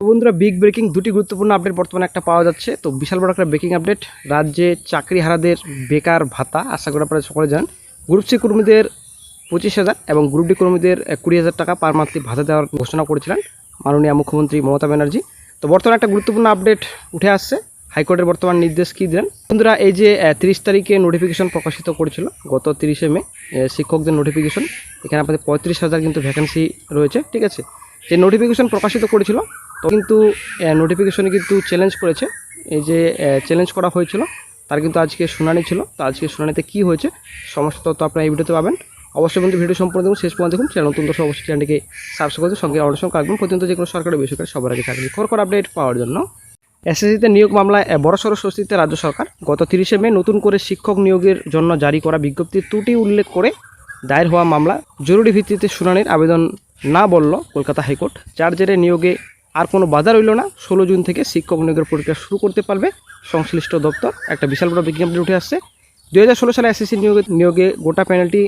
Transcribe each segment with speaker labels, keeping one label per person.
Speaker 1: বন্ধুরা big breaking দুটি গুরুত্বপূর্ণ আপডেট বর্তমানে একটা পাওয়া যাচ্ছে। তো বিশাল বড় একটা ব্রেকিং আপডেট রাজ্যে চাকরিহারাদের বেকার ভাতা, আশা করি আপনারা সকলে জানেন। গ্রুপ সি কর্মীদের পঁচিশ হাজার এবং গ্রুপ ডি কর্মীদের কুড়ি হাজার টাকা পার মান্থলি ভাতা দেওয়ার ঘোষণা করেছিলেন মাননীয় মুখ্যমন্ত্রী মমতা ব্যানার্জি। তো বর্তমানে একটা গুরুত্বপূর্ণ আপডেট উঠে আসছে। হাইকোর্টের বর্তমান নির্দেশ কী দিলেন? বন্ধুরা, এই যে তিরিশ তারিখে নোটিফিকেশন প্রকাশিত করেছিল, গত তিরিশে মে শিক্ষকদের নোটিফিকেশন এখানে আপনাদের পঁয়ত্রিশ হাজার কিন্তু ভ্যাকেন্সি রয়েছে, ঠিক আছে? যে নোটিফিকেশন প্রকাশিত করেছিল, তো কিন্তু নোটিফিকেশনে কিন্তু চ্যালেঞ্জ করেছে। এই যে চ্যালেঞ্জ করা হয়েছিল, তার কিন্তু আজকে শুনানি ছিল। তো আজকে শুনানিতে কী হয়েছে, সমস্ত তথ্য আপনারা এই ভিডিওতে পাবেন। অবশ্যই কিন্তু ভিডিও সম্পূর্ণ দেখুন, শেষ পর্যন্ত দেখুন। চ্যানেল নতুন দর্শক, অবশ্যই চ্যানেলটিকে সাবস্ক্রাইব করতে সঙ্গে অনশন রাখবেন পর্যন্ত যে কোনো সরকারি বেসরকারি সবার আগে চাকরি খবর আপডেট পাওয়ার জন্য। এসএসসিতে নিয়োগ মামলায় বড়সড় স্বস্তিতে রাজ্য সরকার। গত তিরিশে মে নতুন করে শিক্ষক নিয়োগের জন্য জারি করা বিজ্ঞপ্তির ত্রুটি উল্লেখ করে দায়ের হওয়া মামলা। জরুরি ভিত্তিতে শুনানির আবেদন না বলল কলকাতা হাইকোর্ট। যার জেরে নিয়োগে আর কোনো বাধা রইল না। ষোলো জুন থেকে শিক্ষক নিয়োগের প্রক্রিয়া শুরু করতে পারবে। সংশ্লিষ্ট দপ্তর একটা বিশাল বড় বিজ্ঞপ্তি উঠে আসছে। দু হাজার ষোলো সালে এসএসসি নিয়োগে নিয়োগে গোটা প্যানেলটি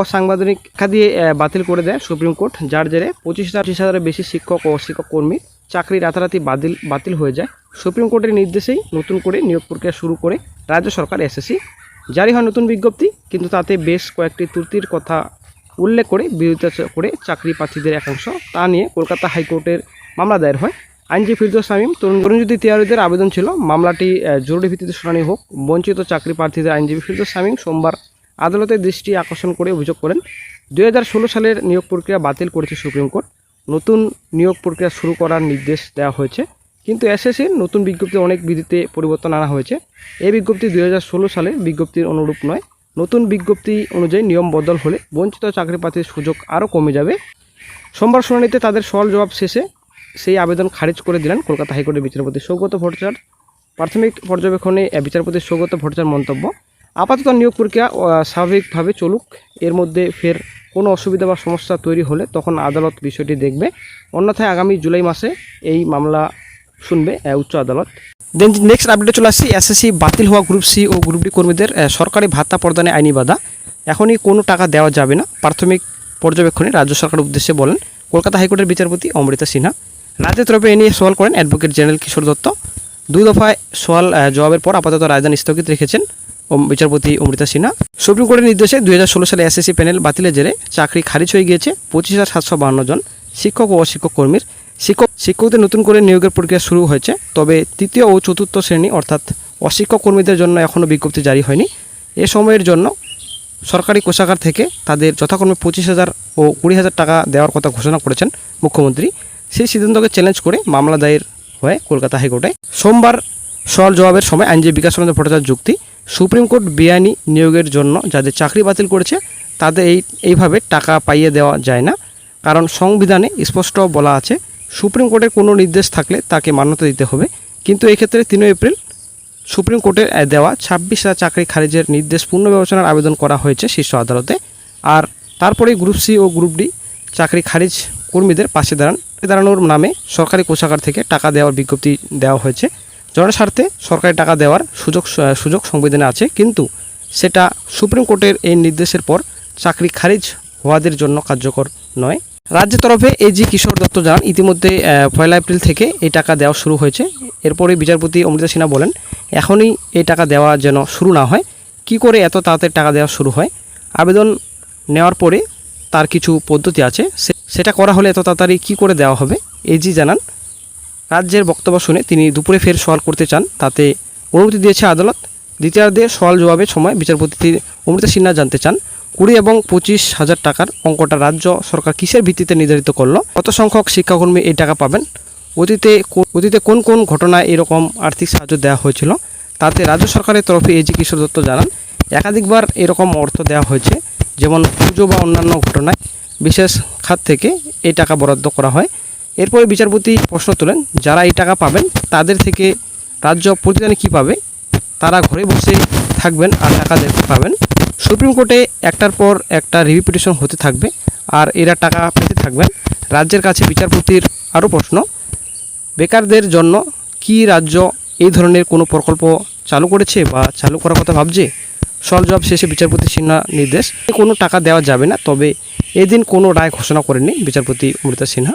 Speaker 1: অসাংবিধানিক শিক্ষা দিয়ে বাতিল করে দেয় সুপ্রিম কোর্ট। যার জেরে পঁচিশ হাজার পঁচিশ হাজারের বেশি শিক্ষক ও শিক্ষক কর্মী চাকরি রাতারাতি বাতিল বাতিল হয়ে যায়। সুপ্রিম কোর্টের নির্দেশেই নতুন করে নিয়োগ প্রক্রিয়া শুরু করে রাজ্য সরকার এসএসসি। জারি হয় নতুন বিজ্ঞপ্তি, কিন্তু তাতে বেশ কয়েকটি ত্রুটির কথা উল্লেখ করে বিরোধিতা করে চাকরি প্রার্থীদের একাংশ তা নিয়ে কলকাতা হাইকোর্টের মামলা দায়ের হয়। আইনজীবী ফিরদৌস শামীম, তরুণ তরুণজ্যোতি তিয়ারিদের আবেদন ছিল, মামলাটি জরুরি ভিত্তিতে শুনানি হোক। বঞ্চিত চাকরি প্রার্থীদের আইনজীবী ফিরদৌস শামীম সোমবার আদালতের দৃষ্টি আকর্ষণ করে অভিযোগ করেন, দুই হাজার ষোলো সালের নিয়োগ প্রক্রিয়া বাতিল করেছে সুপ্রিম কোর্ট। নতুন নিয়োগ প্রক্রিয়া শুরু করার নির্দেশ দেওয়া হয়েছে। কিন্তু এসএসসির নতুন বিজ্ঞপ্তি অনেক বিধিতে পরিবর্তন আনা হয়েছে। এই বিজ্ঞপ্তি দুই হাজার ষোলো সালে বিজ্ঞপ্তির অনুরূপ নয়। নতুন বিজ্ঞপ্তি অনুযায়ী নিয়ম বদল হলে বঞ্চিত চাকরি প্রার্থীর সুযোগ আরও কমে যাবে। সোমবার শুনানিতে তাদের সওয়াল জবাব শেষে সেই আবেদন খারিজ করে দিলেন কলকাতা হাইকোর্টের বিচারপতি সৌগত ভট্টাচার্য। প্রাথমিক পর্যবেক্ষণে বিচারপতি সৌগত ভট্টাচার্য মন্তব্য, আপাতত নিয়োগ প্রক্রিয়া স্বাভাবিকভাবে চলুক, এর মধ্যে ফের কোনো অসুবিধা বা সমস্যা তৈরি হলে তখন আদালত বিষয়টি দেখবে। অন্যথায় আগামী জুলাই মাসে এই মামলা শুনবে উচ্চ আদালত। দেন নেক্সট আপডেটে চলে আসছি এসএসসি বাতিল হওয়া গ্রুপ সি ও গ্রুপ ডি কর্মীদের সরকারি ভাতা প্রদানে আইনি বাধা। এখনই কোনো টাকা দেওয়া যাবে না। প্রাথমিক পর্যবেক্ষণে রাজ্য সরকারের উদ্দেশ্যে বলেন, কলকাতা হাইকোর্টের বিচারপতি অমৃতা সিনহা। রাজ্যের তরফে এ নিয়ে সওয়াল করেন অ্যাডভোকেট জেনারেল কিশোর দত্ত। দুই দফায় সওয়াল জবাবের পর আপাতত রাজধানী স্থগিত রেখেছেন বিচারপতি অমৃতা সিনহা। সুপ্রিম কোর্টের নির্দেশে দু হাজার ষোলো সালে এসএসসি প্যানেল বাতিলের জেরে চাকরি খারিজ হয়ে গিয়েছে পঁচিশ হাজার সাতশো বাহান্ন জন শিক্ষক ও অশিক্ষক কর্মীর। শিক্ষক শিক্ষকদের নতুন করে নিয়োগের প্রক্রিয়া শুরু হয়েছে, তবে তৃতীয় ও চতুর্থ শ্রেণি অর্থাৎ অশিক্ষক কর্মীদের জন্য এখনও বিজ্ঞপ্তি জারি হয়নি। এ সময়ের জন্য সরকারি কোষাগার থেকে তাদের যথাক্রমে পঁচিশ হাজার ও কুড়ি হাজার টাকা দেওয়ার কথা ঘোষণা করেছেন মুখ্যমন্ত্রী। সেই সিদ্ধান্তকে চ্যালেঞ্জ করে মামলা দায়ের হয়ে কলকাতা হাইকোর্টে সোমবার সওয়াল জবাবের সময় আইনজীবী বিকাশ রঞ্জন ভট্টাচার্য যুক্তি, সুপ্রিম কোর্ট বেআইনি নিয়োগের জন্য যাদের চাকরি বাতিল করেছে তাদের এই এইভাবে টাকা পাইয়ে দেওয়া যায় না। কারণ সংবিধানে স্পষ্ট বলা আছে সুপ্রিম কোর্টের কোনো নির্দেশ থাকলে তাকে মান্যতা দিতে হবে। কিন্তু এই ক্ষেত্রে তিনই এপ্রিল সুপ্রিম কোর্টের দেওয়া ছাব্বিশ হাজার চাকরি খারিজের নির্দেশ পুনর্বিবেচনার আবেদন করা হয়েছে শীর্ষ আদালতে। আর তারপরেই গ্রুপ সি ও গ্রুপ ডি চাকরি খারিজ কর্মীদের পাশে দাঁড়ান। দাঁড়ানোর নামে সরকারি কোষাগার থেকে টাকা দেওয়ার বিজ্ঞপ্তি দেওয়া হয়েছে। জনস্বার্থে সরকারি টাকা দেওয়ার সুযোগ সুযোগ সংবিধানে আছে। কিন্তু সেটা সুপ্রিম কোর্টের এই নির্দেশের পর চাকরি খারিজ হওয়াদের জন্য কার্যকর নয়। রাজ্যের তরফে এজি কিশোর দত্ত জানান, ইতিমধ্যে পয়লা এপ্রিল থেকে এই টাকা দেওয়া শুরু হয়েছে। এরপরে বিচারপতি অমৃতা সিনহা বলেন, এখনই এই টাকা দেওয়া যেন শুরু না হয়। কি করে এত তাড়াতাড়ি টাকা দেওয়া শুরু হয়? আবেদন নেওয়ার পরে তার কিছু পদ্ধতি আছে। সেটা করা হলে এত তাড়াতাড়ি কী করে দেওয়া হবে? এজি জানান, রাজ্যের বক্তব্য শুনে তিনি দুপুরে ফের সওয়াল করতে চান, তাতে অনুমতি দিয়েছে আদালত। দ্বিতীয়ার্ধে সওয়াল জবাবের সময় বিচারপতি অমৃতা সিনহা জানতে চান কুড়ি এবং পঁচিশ হাজার টাকার অঙ্কটা রাজ্য সরকার কিসের ভিত্তিতে নির্ধারিত করল? কত সংখ্যক শিক্ষাকর্মী এই টাকা পাবেন? অতীতে অতীতে কোন কোন ঘটনায় এরকম আর্থিক সাহায্য দেওয়া হয়েছিল? তাতে রাজ্য সরকারের তরফে এজি কিশোর দত্ত জানান, একাধিকবার এরকম অর্থ দেওয়া হয়েছে, যেমন পুজো বা অন্যান্য ঘটনায়। বিশেষ খাত থেকে এই টাকা বরাদ্দ করা হয়। এরপরে বিচারপতি প্রশ্ন তোলেন, যারা এই টাকা পাবেন, তাদের থেকে রাজ্য প্রতিদানে কী পাবে? তারা ঘরে বসে থাকবেন আর টাকা দেখতে পাবেন। সুপ্রিম কোর্টে একটার পর একটা রিভিউ পিটিশন হতে থাকবে আর এরা টাকা পেতে থাকবেন। রাজ্যের কাছে বিচারপতির আরও প্রশ্ন, বেকারদের জন্য কি রাজ্য এই ধরনের কোনো প্রকল্প চালু করেছে বা চালু করার কথা ভাবছে? জবাব, শেষে বিচারপতি সিনহা নির্দেশ। কোনো টাকা দেওয়া যাবে না, তবে এদিন কোনো রায় ঘোষণা করেননি বিচারপতি অমৃতা সিনহা।